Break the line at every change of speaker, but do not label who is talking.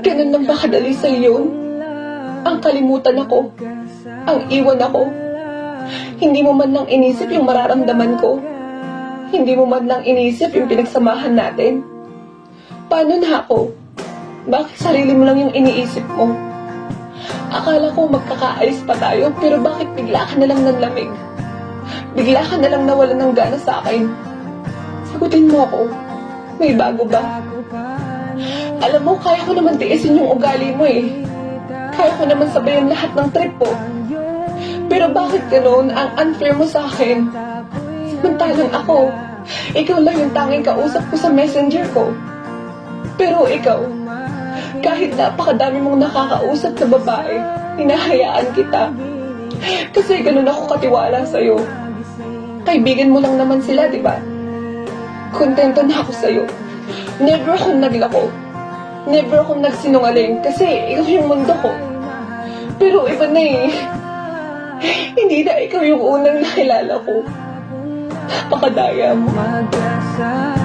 Ganun lang ba kadali sa yun? Ang kalimutan ako. Ang iwan ako. Hindi mo man lang inisip yung mararamdaman ko. Hindi mo man lang inisip yung pinagsamahan natin. Paano na ako? Bakit sarili mo lang yung iniisip mo? Akala ko magkakaalis pa tayo, pero bakit bigla ka na lang nanlamig? Bigla ka na lang nawala ng gana sa akin. Sagutin mo ako. May bago ba? Alam mo, kaya ko naman tiisin yung ugali mo eh. Kaya ko naman sabayan lahat ng trip ko. Pero bakit ganoon ang unfair mo sa akin? Samantalang ako, ikaw lang yung tanging kausap ko sa messenger ko. Pero ikaw, kahit napakadami mong nakakausap na babae, hinahayaan kita. Kasi ganun ako katiwala sa'yo. Kaibigan mo lang naman sila, di ba? Kontento na ako sa'yo. Never akong naglako. Never akong nagsinungaling kasi ikaw yung mundo ko. Pero iba na eh. Hindi na ikaw yung unang nakilala ko. Napakadaya mo.
Mag-asa